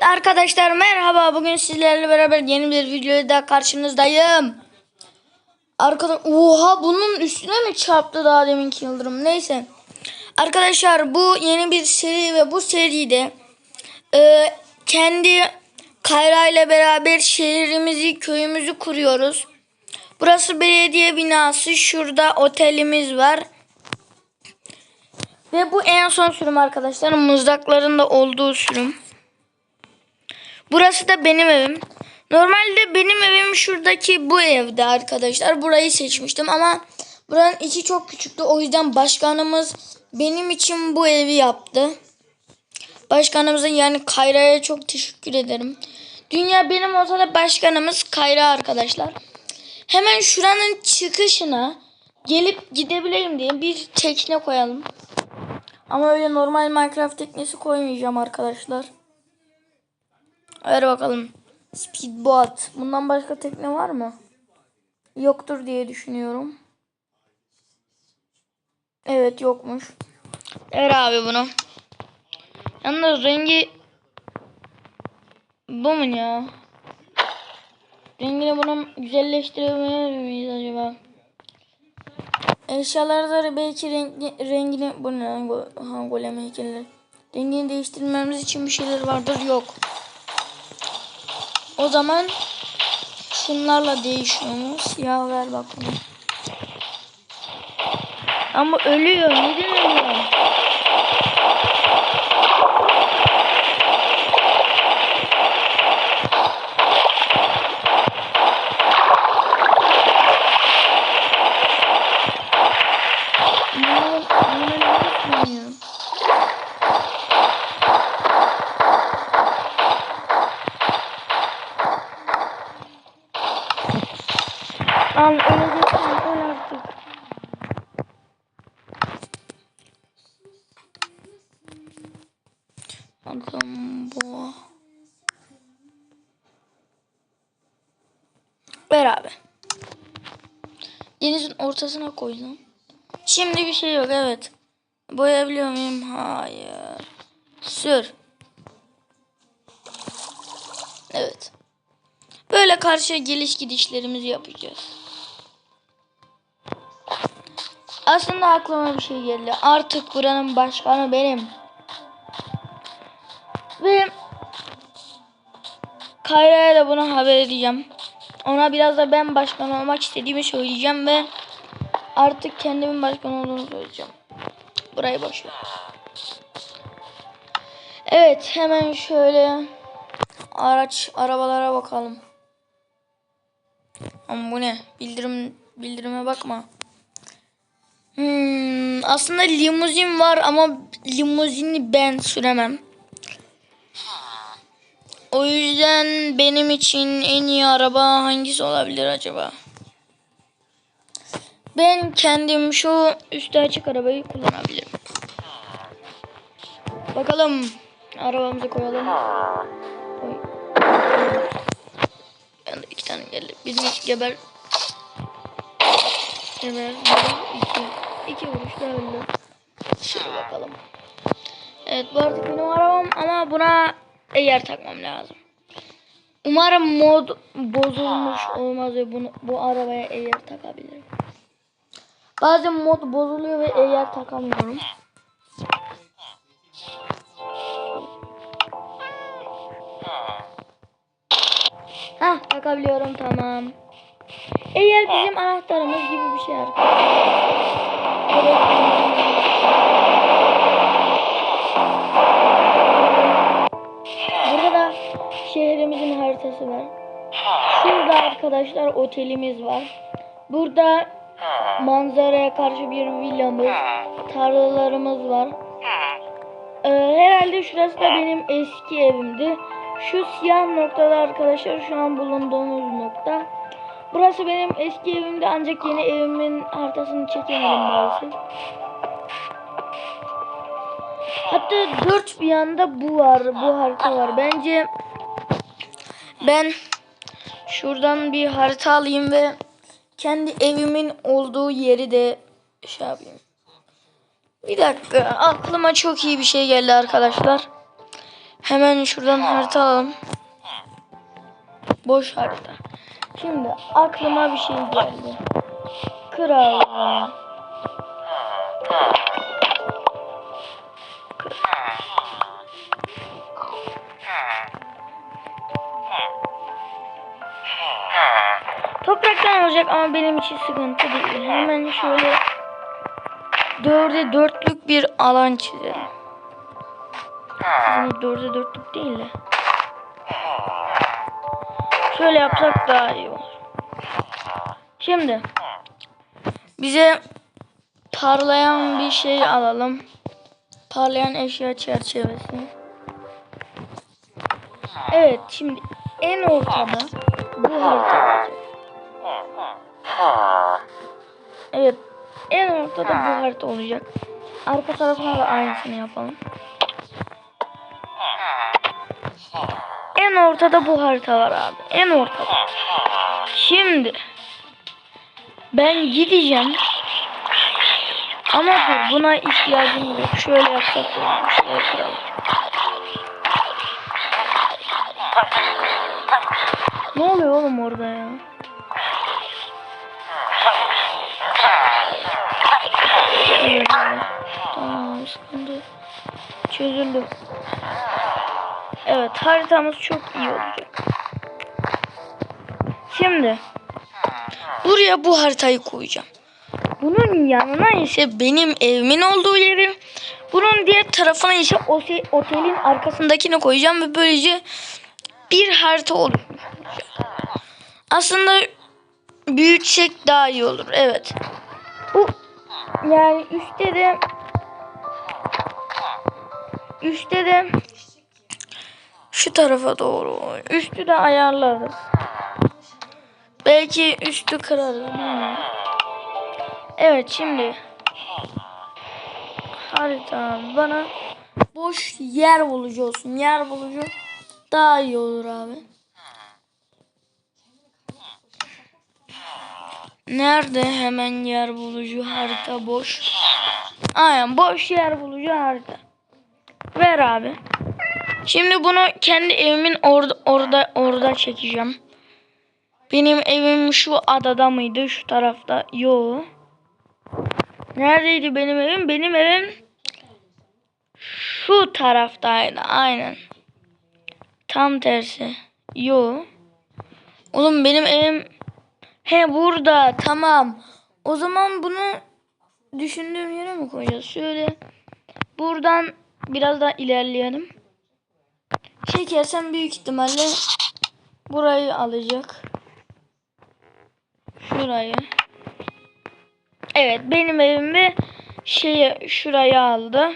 Arkadaşlar merhaba. Bugün sizlerle beraber yeni bir videoda karşınızdayım. Arkadaş oha bunun üstüne mi çarptı daha deminki yıldırım? Neyse. Arkadaşlar bu yeni bir seri ve bu seride e, kendi Kayra ile beraber şehrimizi, köyümüzü kuruyoruz. Burası belediye binası. Şurada otelimiz var. Ve bu en son sürüm arkadaşlar. Mızrakların da olduğu sürüm. Burası da benim evim. Normalde benim evim şuradaki bu evde arkadaşlar. Burayı seçmiştim ama buranın içi çok küçüktü. O yüzden başkanımız benim için bu evi yaptı. Başkanımıza yani Kayra'ya çok teşekkür ederim. Dünya benim olsa da başkanımız Kayra arkadaşlar. Hemen şuranın çıkışına gelip gidebileyim diye bir tekne koyalım. Ama öyle normal Minecraft teknesi koymayacağım arkadaşlar. Ver bakalım. Speedboat. Bundan başka tekne var mı? Yoktur diye düşünüyorum. Evet yokmuş. Ver abi bunu. Yalnız rengi bu mu ya? Rengini bunu güzelleştirebilir miyiz acaba? Eşyalarda belki rengi, rengini bu ne lan? Go- Ha, golem. Rengini değiştirmemiz için bir şeyler vardır yok. O zaman şunlarla değişiyormuş. Siyah ver bak bunu. Ama ölüyor. Neden ölüyor? Denizin ortasına koy lan. Şimdi bir şey yok evet. Boyayabiliyor muyum? Hayır. Sür. Evet. Böyle karşıya geliş gidişlerimizi yapacağız. Aslında aklıma bir şey geldi. Artık buranın başkanı benim. Ve Kayra'ya da bunu haber edeceğim. Ona biraz da ben başkan olmak istediğimi söyleyeceğim ve artık kendimin başkan olduğunu söyleyeceğim. Burayı boş. Evet hemen şöyle araç arabalara bakalım. Ama bu ne? Bildirim bildirime bakma. Hmm, aslında limuzin var ama limuzini ben süremem. O yüzden benim için en iyi araba hangisi olabilir acaba? Ben kendim şu üstü açık arabayı kullanabilirim. Bakalım. Arabamızı koyalım. Koy. Yani iki tane geldi. Birini geber. Geber. İki. İki vuruşta öldü. Şöyle bakalım. Evet bu artık benim arabam ama buna eğer takmam lazım. Umarım mod bozulmuş olmaz ve bunu bu arabaya eğer takabilirim. Bazen mod bozuluyor ve eğer takamıyorum. Hah takabiliyorum tamam. Eğer bizim anahtarımız gibi bir şey arkadaşlar. Şehrimizin haritası var. Şurada arkadaşlar otelimiz var. Burada manzaraya karşı bir villamız, tarlalarımız var. Ee, herhalde şurası da benim eski evimdi. Şu siyah noktada arkadaşlar şu an bulunduğumuz nokta. Burası benim eski evimdi ancak yeni evimin haritasını çekemedim maalesef. Hatta dört bir yanda bu var, bu harita var. Bence ben şuradan bir harita alayım ve kendi evimin olduğu yeri de şey yapayım. Bir dakika aklıma çok iyi bir şey geldi arkadaşlar. Hemen şuradan harita alalım. Boş harita. Şimdi aklıma bir şey geldi. Kral. Olacak ama benim için sıkıntı değil. Hemen şöyle dörde dörtlük bir alan çizelim. Aslında dörde dörtlük değil de. Şöyle yapsak daha iyi olur. Şimdi bize parlayan bir şey alalım. Parlayan eşya çerçevesi. Evet şimdi en ortada bu harita olacak. Evet en ortada bu harita olacak. Arka tarafına da aynısını yapalım. En ortada bu harita var abi. En ortada. Şimdi ben gideceğim. Ama dur buna ihtiyacım yok. Şöyle yapsak olur. Şöyle kuralım. Ne oluyor oğlum orada ya? Tamam sıkıntı. Çözüldü. Evet haritamız çok iyi olacak. Şimdi buraya bu haritayı koyacağım. Bunun yanına ise benim evimin olduğu yeri. Bunun diğer tarafına ise ote- otelin arkasındakini koyacağım ve böylece bir harita olacak. Aslında büyütsek daha iyi olur. Evet. Yani üstte de üstte de şu tarafa doğru. Üstü de ayarlarız. Belki üstü kırarız. Evet şimdi harita bana boş yer bulucu olsun. Yer bulucu daha iyi olur abi. Nerede hemen yer bulucu harita boş. Aynen boş yer bulucu harita. Ver abi. Şimdi bunu kendi evimin orada orada orada çekeceğim. Benim evim şu adada mıydı? Şu tarafta. Yo. Neredeydi benim evim? Benim evim şu taraftaydı. Aynen. Tam tersi. Yo. Oğlum benim evim he burada. Tamam. O zaman bunu düşündüğüm yere mi koyacağız? Şöyle buradan biraz daha ilerleyelim. Çekersem büyük ihtimalle burayı alacak. Şurayı. Evet benim evimi şeye şuraya aldı.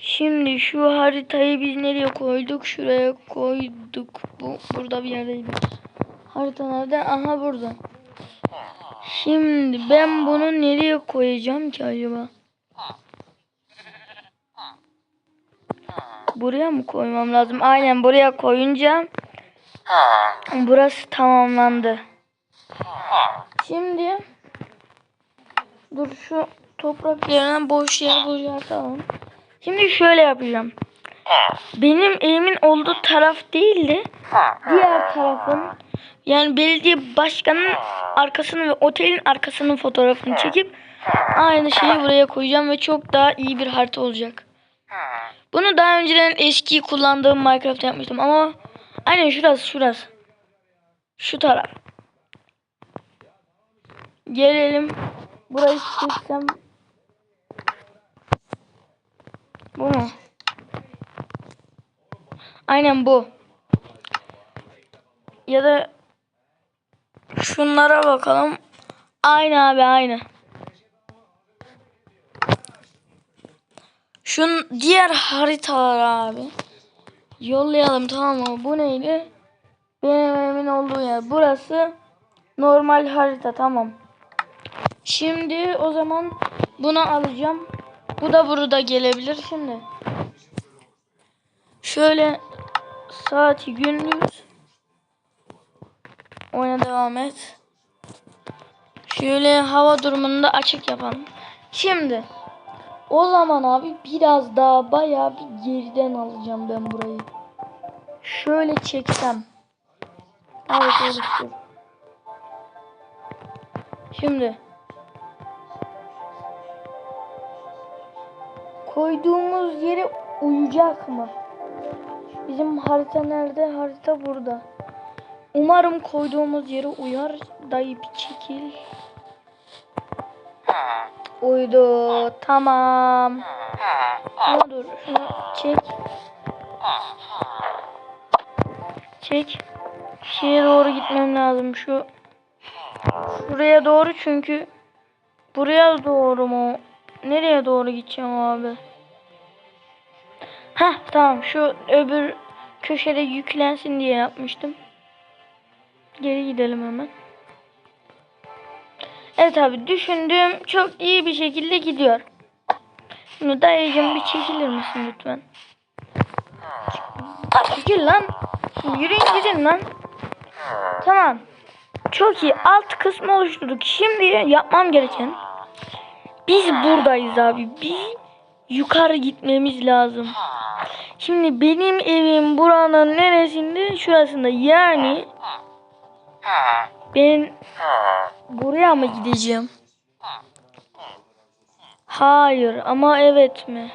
Şimdi şu haritayı biz nereye koyduk? Şuraya koyduk. Bu burada bir yerdeydi. Harita nerede? Aha burada. Şimdi ben bunu nereye koyacağım ki acaba? Buraya mı koymam lazım? Aynen buraya koyunca burası tamamlandı. Şimdi dur şu toprak yerine boş yer boşaltalım. Şimdi şöyle yapacağım. Benim evimin olduğu taraf değil de diğer tarafın yani belediye başkanının arkasını ve otelin arkasının fotoğrafını çekip aynı şeyi buraya koyacağım ve çok daha iyi bir harita olacak. Bunu daha önceden eski kullandığım Minecraft yapmıştım ama aynen şurası şurası. Şu taraf. Gelelim. Burayı çeksem. Bu mu? Aynen bu. Ya da şunlara bakalım. Aynı abi aynı. Şun diğer haritalar abi. Yollayalım tamam mı? Bu neydi? Benim evimin olduğu yer. Burası normal harita tamam. Şimdi o zaman bunu alacağım. Bu da burada gelebilir şimdi. Şöyle saati gündüz. Oyuna devam et. Şöyle hava durumunu da açık yapalım. Şimdi o zaman abi biraz daha bayağı bir geriden alacağım ben burayı. Şöyle çeksem. Evet oluştur. Şimdi koyduğumuz yere uyacak mı? Bizim harita nerede? Harita burada. Umarım koyduğumuz yere uyar. Dayı bir çekil. Uydu. Tamam. Ama dur. Şunu çek. Çek. Şeye doğru gitmem lazım. Şu şuraya doğru çünkü buraya doğru mu? Nereye doğru gideceğim abi? Heh tamam şu öbür köşede yüklensin diye yapmıştım. Geri gidelim hemen. Evet abi düşündüğüm çok iyi bir şekilde gidiyor. Şimdi dayıcım bir çekilir misin lütfen? Çekil lan. Yürüyün gidin lan. Tamam. Çok iyi. Alt kısmı oluşturduk. Şimdi yapmam gereken biz buradayız abi. Biz yukarı gitmemiz lazım. Şimdi benim evim buranın neresinde? Şurasında. Yani ben buraya mı gideceğim? Hayır ama evet mi?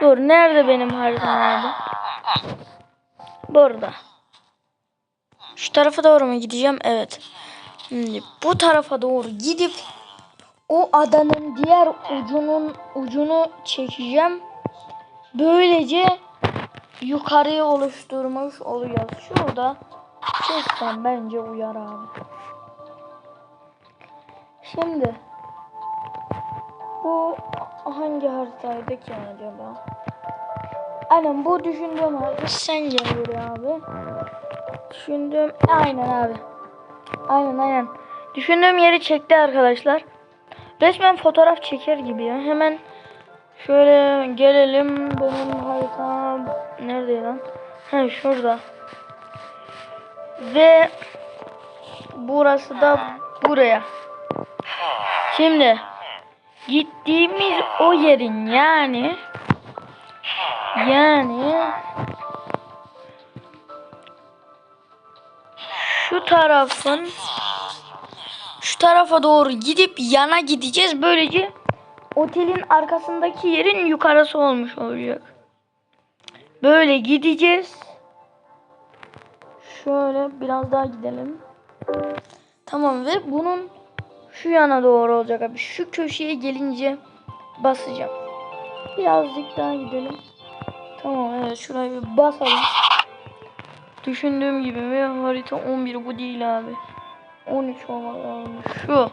Dur nerede benim haritam abi? Burada. Şu tarafa doğru mu gideceğim? Evet. Şimdi bu tarafa doğru gidip o adanın diğer ucunun ucunu çekeceğim. Böylece yukarıya oluşturmuş olacağız. Şurada çeksem bence uyar abi. Şimdi bu hangi haritaydı ki acaba? Aynen bu düşündüğüm harita sen gel buraya abi. Düşündüğüm aynen abi. Aynen aynen. Düşündüğüm yeri çekti arkadaşlar. Resmen fotoğraf çeker gibi ya. Hemen şöyle gelelim. Benim haritam nerede lan? He şurada. Ve burası da buraya. Şimdi gittiğimiz o yerin yani yani şu tarafın şu tarafa doğru gidip yana gideceğiz. Böylece otelin arkasındaki yerin yukarısı olmuş olacak. Böyle gideceğiz. Şöyle biraz daha gidelim. Tamam ve bunun şu yana doğru olacak abi. Şu köşeye gelince basacağım. Birazcık daha gidelim. Tamam evet şuraya bir basalım. Düşündüğüm gibi ve harita 11 bu değil abi. 13 olmalı lazım. Şu.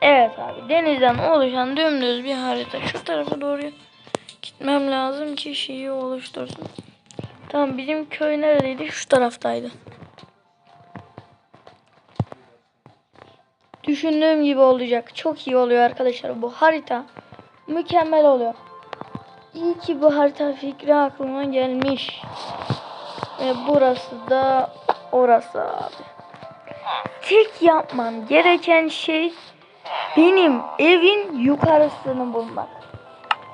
Evet abi denizden oluşan dümdüz bir harita. Şu tarafa doğru gitmem lazım ki şeyi oluştursun. Tamam bizim köy neredeydi? Şu taraftaydı. Düşündüğüm gibi olacak. Çok iyi oluyor arkadaşlar bu harita. Mükemmel oluyor. İyi ki bu harita fikri aklıma gelmiş. Ve burası da orası abi. Tek yapmam gereken şey benim evin yukarısını bulmak.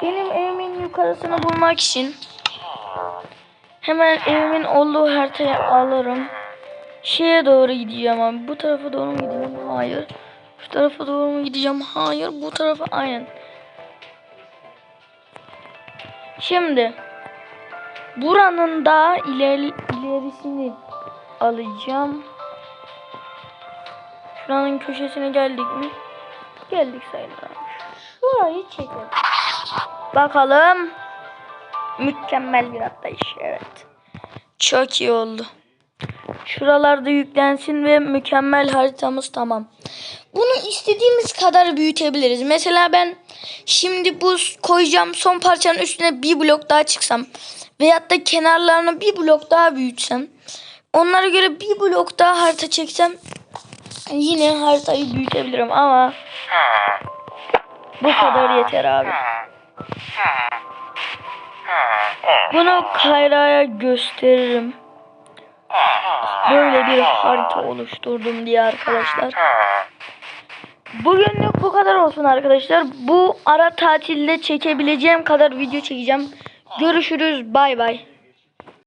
Benim evimin yukarısını bulmak için hemen evimin olduğu haritayı alırım. Şeye doğru gideceğim abi. Bu tarafa doğru mu gideceğim? Hayır. Şu tarafa doğru mu gideceğim? Hayır. Bu tarafa aynen. Şimdi buranın daha ileri, ilerisini alacağım. Şuranın köşesine geldik mi? Geldik sayılır. Şurayı çekelim. Bakalım. Mükemmel bir atlayış. Evet. Çok iyi oldu. Şuralarda yüklensin ve mükemmel haritamız tamam. Bunu istediğimiz kadar büyütebiliriz. Mesela ben şimdi bu koyacağım son parçanın üstüne bir blok daha çıksam veyahut da kenarlarını bir blok daha büyütsem onlara göre bir blok daha harita çeksem yine haritayı büyütebilirim ama bu kadar yeter abi. Bunu Kayra'ya gösteririm. Böyle bir harita oluşturdum diye arkadaşlar. Bugünlük bu kadar olsun arkadaşlar. Bu ara tatilde çekebileceğim kadar video çekeceğim. Görüşürüz. Bay bay.